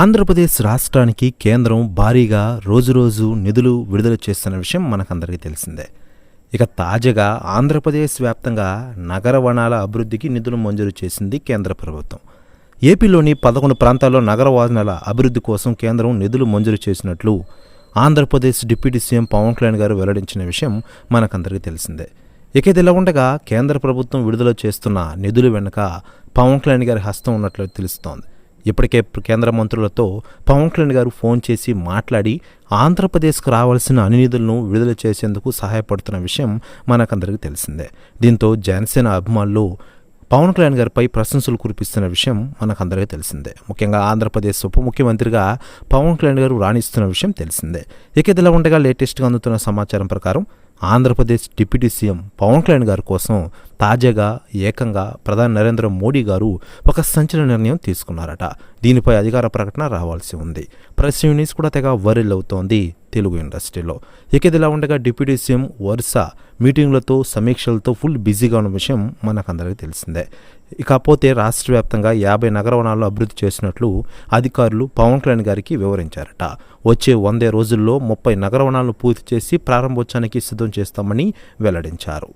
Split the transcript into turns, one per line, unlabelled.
ఆంధ్రప్రదేశ్ రాష్ట్రానికి కేంద్రం భారీగా రోజురోజు నిధులు విడుదల చేస్తున్న విషయం మనకందరికీ తెలిసిందే. ఇక తాజాగా ఆంధ్రప్రదేశ్ వ్యాప్తంగా నగర వనాల అభివృద్ధికి నిధులు మంజూరు చేసింది కేంద్ర ప్రభుత్వం. ఏపీలోని పదకొండు ప్రాంతాల్లో నగర వనాల అభివృద్ధి కోసం కేంద్రం నిధులు మంజూరు చేసినట్లు ఆంధ్రప్రదేశ్ డిప్యూటీ సీఎం పవన్ కళ్యాణ్ గారు వెల్లడించిన విషయం మనకందరికీ తెలిసిందే. ఇక ఇది ఇలా ఉండగా కేంద్ర ప్రభుత్వం విడుదల చేస్తున్న నిధులు వెనుక పవన్ కళ్యాణ్ గారి హస్తం ఉన్నట్లు తెలుస్తోంది. ఇప్పటికే కేంద్ర మంత్రులతో పవన్ కళ్యాణ్ గారు ఫోన్ చేసి మాట్లాడి ఆంధ్రప్రదేశ్కు రావాల్సిన అన్ని నిధులను విడుదల చేసేందుకు సహాయపడుతున్న విషయం మనకందరికీ తెలిసిందే. దీంతో జనసేన అభిమానులు పవన్ కళ్యాణ్ గారిపై ప్రశంసలు కురిపిస్తున్న విషయం మనకందరికీ తెలిసిందే. ముఖ్యంగా ఆంధ్రప్రదేశ్ ఉప ముఖ్యమంత్రిగా పవన్ కళ్యాణ్ గారు రాణిస్తున్న విషయం తెలిసిందే. ఇక ఇదిలా ఉండగా లేటెస్ట్గా అందుతున్న సమాచారం ప్రకారం ఆంధ్రప్రదేశ్ డిప్యూటీ సీఎం పవన్ కళ్యాణ్ గారి కోసం తాజాగా ఏకంగా ప్రధాని నరేంద్ర మోడీ గారు ఒక సంచలన నిర్ణయం తీసుకున్నారట. దీనిపై అధికార ప్రకటన రావాల్సి ఉంది. ప్రెస్ యూనిస్ కూడా తెగ వరిల్ అవుతోంది. తెలుగు ఇండస్ట్రీలో. ఇక ఇదిలా ఉండగా డిప్యూటీ సీఎం వరుస మీటింగ్లతో సమీక్షలతో ఫుల్ బిజీగా ఉన్న విషయం మనకందరికీ తెలిసిందే. ఇకపోతే రాష్ట్ర వ్యాప్తంగా యాభై నగరవనాలు అభివృద్ధి చేసినట్లు అధికారులు పవన్ కళ్యాణ్ గారికి వివరించారట. వచ్చే వందే రోజుల్లో ముప్పై నగరవనాలను పూర్తి చేసి ప్రారంభోత్సవానికి సిద్ధం చేస్తామని వెల్లడించారు.